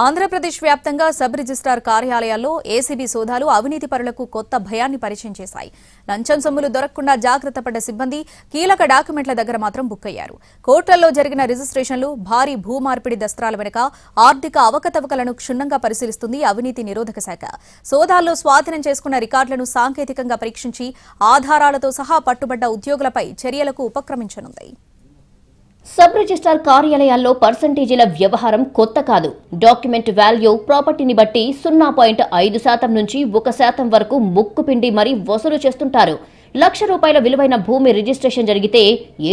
ఆంధ్రప్రదేశ్ వ్యాప్తంగా sub registrar కార్యాలయాల్లో ACB సోదాలు అవినీతి పరులకు కొత్త భయాన్ని పరిచయం చేశాయి. లంచం సొమ్ములు దొరకకుండా జాగ్రత్త పడ్డ సిబ్బంది కీలక డాక్యుమెంట్ల దగ్గర మాత్రం బుక్ అయ్యారు. కోర్టుల్లో జరిగిన రిజిస్ట్రేషన్లు భారీ భూమార్పిడి దస్త్రాల వెనుక ఆర్థిక అవకతవకలను క్షుణ్ణంగా పరిశీలిస్తుంది అవినీతి నిరోధక శాఖ. సోదాల్లో స్వాధీనం చేసుకున్న రికార్డులను సాంకేతికంగా పరీక్షించి ఆధారాలతో సహా పట్టుబడ్డ ఉద్యోగులపై చర్యలకు ఉపక్రమించనుంది. సబ్ రిజిస్ట్రార్ కార్యాలయాల్లో పర్సంటేజీల వ్యవహారం కొత్త కాదు. డాక్యుమెంట్ వాల్యూ ప్రాపర్టీని బట్టి సున్నా పాయింట్ ఐదు శాతం నుంచి ఒక శాతం వరకు ముక్కు పిండి మరీ వసూలు చేస్తుంటారు. లక్ష రూపాయల విలువైన భూమి రిజిస్ట్రేషన్ జరిగితే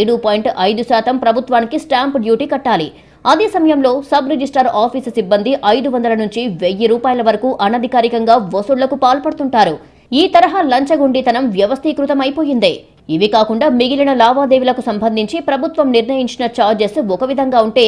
ఏడు పాయింట్ ఐదు శాతం ప్రభుత్వానికి స్టాంప్ డ్యూటీ కట్టాలి. అదే సమయంలో సబ్ రిజిస్ట్రార్ ఆఫీసు సిబ్బంది ఐదు వందల నుంచి వెయ్యి రూపాయల వరకు అనధికారికంగా వసూళ్ళకు పాల్పడుతుంటారు. ఈ తరహా లంచగొండితనం వ్యవస్థీకృతమైపోయిందే. ఇవి కాకుండా మిగిలిన లావాదేవీలకు సంబంధించి ప్రభుత్వం నిర్ణయించిన ఛార్జెస్ ఒక విధంగా ఉంటే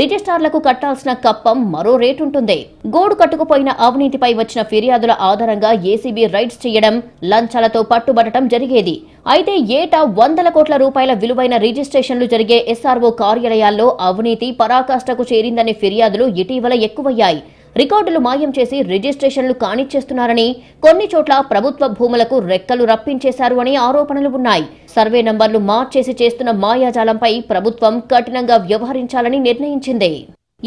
రిజిస్టార్లకు కట్టాల్సిన కప్పం మరో రేటు ఉంటుంది గోడు కట్టుకుపోయిన అవినీతిపై వచ్చిన ఫిర్యాదుల ఆధారంగా ఏసీబీ రైడ్స్ చేయడం లంచాలతో పట్టుబడటం జరిగేది. అయితే ఏటా వందల కోట్ల రూపాయల విలువైన రిజిస్ట్రేషన్లు జరిగే ఎస్ఆర్ఓ కార్యాలయాల్లో అవినీతి పరాకాష్ఠకు చేరిందనే ఫిర్యాదులు ఇటీవల ఎక్కువయ్యాయి. రికార్డులు మాయం చేసి రిజిస్ట్రేషన్లు కానిచ్చేస్తున్నారని కొన్ని చోట్ల ప్రభుత్వ భూములకు రెక్కలు రప్పించేశారు అని ఆరోపణలు ఉన్నాయి. సర్వే నంబర్లు మార్చేసి చేస్తున్న మాయాజాలంపై ప్రభుత్వం కఠినంగా వ్యవహరించాలని నిర్ణయించింది.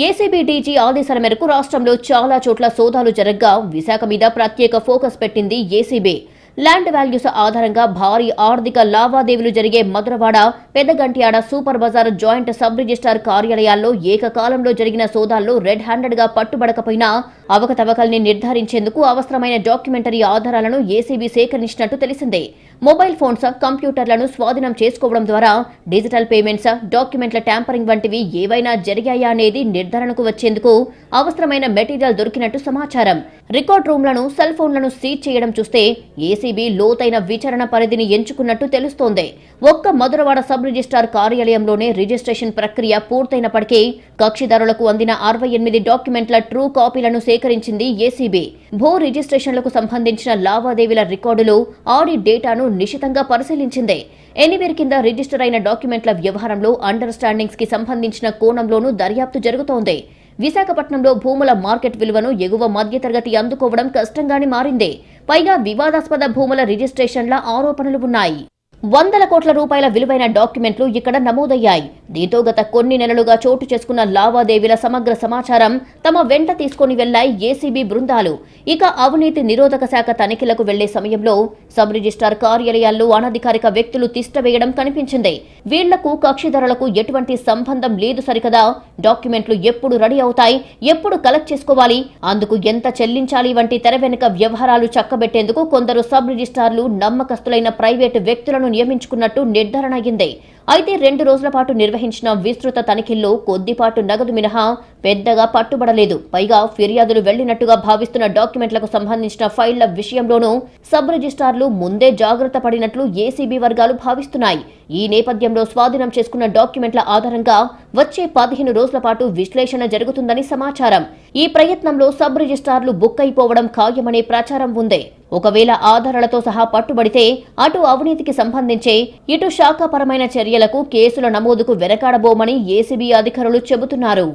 ఏసీబీ డీజీ ఆదేశాల మేరకు రాష్ట్రంలో చాలా చోట్ల సోదాలు జరగ్గా విశాఖ మీద ప్రత్యేక ఫోకస్ పెట్టింది ఏసీబీ. ల్యాండ్ వాల్యూస్ ఆధారంగా భారీ ఆర్థిక లావాదేవీలు జరిగే Madhurawada Peddagantyada super bazaar joint sub registrar కార్యాలయాల్లో ఏకకాలంలో జరిగిన సోదాల్లో రెడ్ హ్యాండెడ్గా పట్టుబడకపోయినా అవకతవకల్ని నిర్ధారించేందుకు అవసరమైన డాక్యుమెంటరీ ఆధారాలను ఏసీబీ సేకరించినట్టు తెలిసిందే. మొబైల్ ఫోన్స్ కంప్యూటర్లను స్వాధీనం చేసుకోవడం ద్వారా డిజిటల్ పేమెంట్స్ డాక్యుమెంట్ల ట్యాంపరింగ్ వంటివి ఏవైనా జరిగాయా అనేది నిర్ధారణకు వచ్చేందుకు అవసరమైన మెటీరియల్ దొరికినట్టు సమాచారం. రికార్డ్ రూమ్లను సెల్ ఫోన్లను సీజ్ చేయడం చూస్తే ఏసీబీ లోతైన విచారణ పరిధిని ఎంచుకున్నట్టు తెలుస్తోంది. ఒక్క మధురవాడ సబ్ రిజిస్టార్ కార్యాలయంలోనే రిజిస్ట్రేషన్ ప్రక్రియ పూర్తయినప్పటికీ కక్షిదారులకు అందిన అరవై ఎనిమిది డాక్యుమెంట్ల ట్రూ కాపీలను సేకరించింది ఏసీబీ. భూ రిజిస్ట్రేషన్లకు సంబంధించిన లావాదేవీల రికార్డులు ఆడిట్ డేటాను నిశితంగా పరిశీలించింది. ఎనీవేర్ కింద రిజిస్టర్ అయిన డాక్యుమెంట్ల వ్యవహారంలో అండర్స్టాండింగ్స్కి సంబంధించిన కోణంలోనూ దర్యాప్తు జరుగుతోంది. విశాఖపట్నంలో భూముల మార్కెట్ విలువను ఎగువ మధ్యతరగతి అందుకోవడం కష్టంగానే మారింది. పైగా వివాదాస్పద భూముల రిజిస్ట్రేషన్ల ఆరోపణలు ఉన్నాయి. వందల కోట్ల రూపాయల విలువైన డాక్యుమెంట్లు ఇక్కడ నమోదయ్యాయి. దీంతో గత కొన్ని నెలలుగా చోటు చేసుకున్న లావాదేవీల సమగ్ర సమాచారం తమ వెంట తీసుకుని వెళ్ళాయి ఏసీబీ బృందాలు. ఇక అవినీతి నిరోధక శాఖ తనిఖీలకు వెళ్ళే సమయంలో సబ్ రిజిస్టార్ కార్యాలయాల్లో అనధికారిక వ్యక్తులు తిష్టవేయడం కనిపించింది. వీళ్ళకు కక్షిదారులకు ఎటువంటి సంబంధం లేదు సరికదా. డాక్యుమెంట్లు ఎప్పుడు రెడీ అవుతాయి ఎప్పుడు కలెక్ట్ చేసుకోవాలి అందుకు ఎంత చెల్లించాలి వంటి తెర వెనుక వ్యవహారాలు చక్కబెట్టేందుకు కొందరు సబ్ రిజిస్టార్లు నమ్మకస్తులైన ప్రైవేటు వ్యక్తులను నియమించుకున్నట్టు నిర్ధారణ అయింది. అయితే రెండు రోజుల పాటు నిర్వహించిన విస్తృత తనిఖీల్లో కొద్దిపాటు నగదు మినహా పెద్దగా పట్టుబడలేదు. పైగా ఫిర్యాదులు వెళ్ళినట్టుగా భావిస్తున్న డాక్యుమెంట్లకు సంబంధించిన ఫైళ్ళ విషయంలోనూ సబ్ రిజిస్ట్రార్లు ముందే జాగ్రత్త పడినట్లు ఏసీబీ వర్గాలు భావిస్తున్నాయి. ఈ నేపథ్యంలో స్వాధీనం చేసుకున్న డాక్యుమెంట్ల ఆధారంగా వచ్చే పదిహేను రోజుల పాటు విశ్లేషణ జరుగుతుందని సమాచారం. ఈ ప్రయత్నంలో సబ్ రిజిస్ట్రార్లు బుక్ అయిపోవడం ఖాయమనే ప్రచారం ఉంది. ఒకవేళ ఆధారాలతో సహా పట్టుబడితే అటు అవినీతికి సంబంధించే ఇటు శాఖాపరమైన చర్యలకు కేసుల నమోదుకు వెనకాడబోమని ఏసీబీ అధికారులు చెబుతున్నారు.